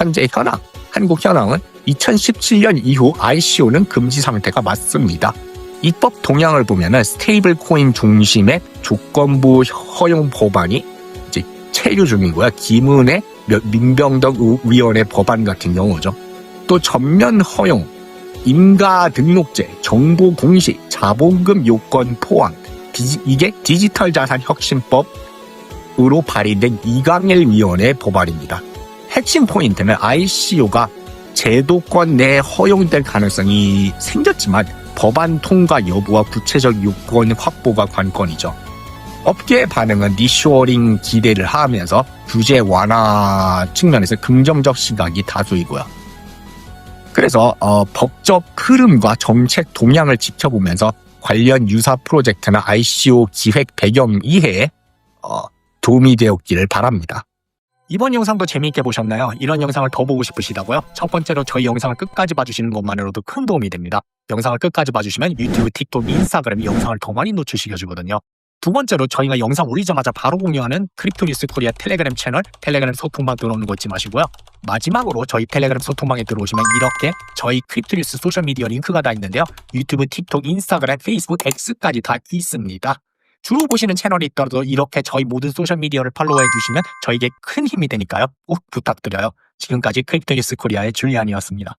현재 현황, 한국 현황은 2017년 이후 ICO는 금지 상태가 맞습니다. 입법 동향을 보면은 스테이블 코인 중심의 조건부 허용 법안이 이제 체류 중이고요. 김은혜 몇- 민병덕 의- 위원회 법안 같은 경우죠. 또 전면 허용, 임가 등록제, 정보 공시, 자본금 요건 포함, 디- 이게 디지털 자산 혁신법으로 발의된 이강일 위원회 법안입니다. 핵심 포인트는 ICO가 제도권 내 허용될 가능성이 생겼지만 법안 통과 여부와 구체적 요건 확보가 관건이죠. 업계의 반응은 리쇼어링 기대를 하면서 규제 완화 측면에서 긍정적 시각이 다수이고요. 그래서 어, 법적 흐름과 정책 동향을 지켜보면서 관련 유사 프로젝트나 ICO 기획 배경 이해에 어, 도움이 되었기를 바랍니다. 이번 영상도 재미있게 보셨나요? 이런 영상을 더 보고 싶으시다고요? 첫 번째로 저희 영상을 끝까지 봐주시는 것만으로도 큰 도움이 됩니다. 영상을 끝까지 봐주시면 유튜브, 틱톡, 인스타그램 영상을 더 많이 노출시켜주거든요. 두 번째로 저희가 영상 올리자마자 바로 공유하는 크립토 뉴스 코리아 텔레그램 채널 텔레그램 소통방 들어오는 거 잊지 마시고요. 마지막으로 저희 텔레그램 소통방에 들어오시면 이렇게 저희 크립토 뉴스 소셜미디어 링크가 다 있는데요. 유튜브, 틱톡, 인스타그램, 페이스북, X까지 다 있습니다. 주로 보시는 채널이 있더라도 이렇게 저희 모든 소셜미디어를 팔로우해 주시면 저에게 큰 힘이 되니까요. 꼭 부탁드려요. 지금까지 크립토 뉴스 코리아의 줄리안이었습니다.